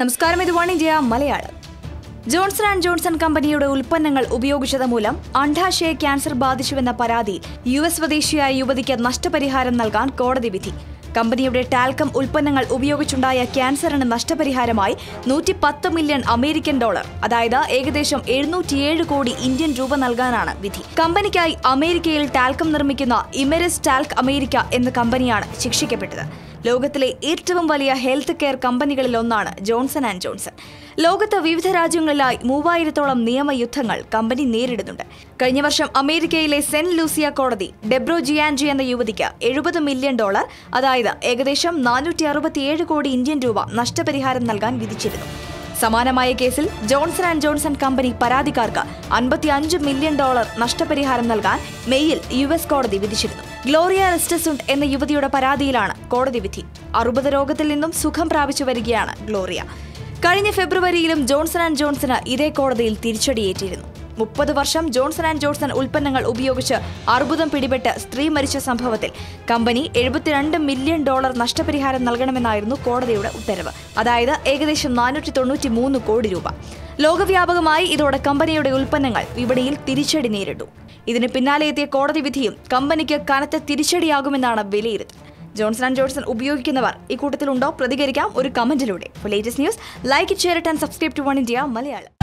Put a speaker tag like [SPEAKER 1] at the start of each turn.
[SPEAKER 1] നമസ്കാരം ഇത് one India Malayalam. Johnson and Johnson കമ്പനിയുടെ ഉൽപ്പന്നങ്ങൾ ഉപയോഗിച്ചത് മൂലം അണ്ഡാശയ ക്യാൻസർ ബാധിച്ചുവെന്ന പരാതി യു എസ് സ്വദേശിയായ യുവതിക്ക് നഷ്ടപരിഹാരം നൽകാൻ കോടതി വിധി. കമ്പനിയുടെ ടാൽക്കം ഉൽപ്പന്നങ്ങൾ ഉപയോഗിച്ചുണ്ടായ ക്യാൻസറിന് നഷ്ടപരിഹാരമായി നൂറ്റി പത്ത് മില്യൺ അമേരിക്കൻ ഡോളർ അതായത് ഏകദേശം എഴുന്നൂറ്റിയേഴ് കോടി ഇന്ത്യൻ രൂപ നൽകാനാണ് വിധി. കമ്പനിക്കായി അമേരിക്കയിൽ ടാൽക്കം നിർമ്മിക്കുന്ന ഇമെരസ് ടാൽക് അമേരിക്ക എന്ന കമ്പനിയാണ് ശിക്ഷിക്കപ്പെട്ടത്. ലോകത്തിലെ ഏറ്റവും വലിയ ഹെൽത്ത് കെയർ കമ്പനികളിൽ ഒന്നാണ് ജോൺസൺ ആൻഡ് ജോൺസൺ. ലോകത്ത് വിവിധ രാജ്യങ്ങളിലായി മൂവായിരത്തോളം നിയമയുദ്ധങ്ങൾ കമ്പനി നേരിടുന്നുണ്ട്. കഴിഞ്ഞ വർഷം അമേരിക്കയിലെ സെന്റ് ലൂസിയ കോടതി ഡെബ്രോ ജിയാൻജി എന്ന യുവതിക്ക് എഴുപത് മില്യൺ ഡോളർ അതായത് ഏകദേശം നാനൂറ്റി കോടി ഇന്ത്യൻ രൂപ നഷ്ടപരിഹാരം നൽകാൻ വിധിച്ചിരുന്നു. സമാനമായ കേസിൽ ജോൺസൺ ആൻഡ് ജോൺസൺ കമ്പനി പരാതിക്കാർക്ക് അൻപത്തിയഞ്ച് മില്യൺ ഡോളർ നഷ്ടപരിഹാരം നൽകാൻ മെയ്യിൽ യു എസ് കോടതി വിധിച്ചിരുന്നു. ഗ്ലോറിയ റെസ്റ്റസുണ്ട് എന്ന യുവതിയുടെ പരാതിയിലാണ് കോടതി വിധി. അറുപത് രോഗത്തിൽ നിന്നും സുഖം പ്രാപിച്ചു വരികയാണ് ഗ്ലോറിയ. കഴിഞ്ഞ ഫെബ്രുവരിയിലും ജോൺസൺ ആൻഡ് ജോൺസണ് ഇതേ കോടതിയിൽ തിരിച്ചടിയേറ്റിരുന്നു മുപ്പത് വർഷം ജോൺസൺ ആൻഡ് ജോൺസൺ ഉൽപ്പന്നങ്ങൾ ഉപയോഗിച്ച് അർബുദം പിടിപെട്ട് സ്ത്രീ മരിച്ച സംഭവത്തിൽ കമ്പനി എഴുപത്തിരണ്ട് മില്യൺ ഡോളർ നഷ്ടപരിഹാരം നൽകണമെന്നായിരുന്നു കോടതിയുടെ ഉത്തരവ്. അതായത് ഏകദേശം നാനൂറ്റി തൊണ്ണൂറ്റി മൂന്ന് കോടി രൂപ. ലോകവ്യാപകമായി ഇതോടെ കമ്പനിയുടെ ഉൽപ്പന്നങ്ങൾ വിപണിയിൽ തിരിച്ചടി നേരിട്ടു. ഇതിന് പിന്നാലെ എത്തിയ കോടതി വിധിയും കമ്പനിക്ക് കനത്ത തിരിച്ചടിയാകുമെന്നാണ് വിലയിരുത്തൽ. ജോൺസൺ ആൻഡ് ജോൺസൺ ഉപയോഗിക്കുന്നവർ ഇക്കൂട്ടത്തിലുണ്ടോ? പ്രതികരിക്കാം. ഒരു കമന്റിലൂടെ. Latest news like share and subscribe to one India Malayalam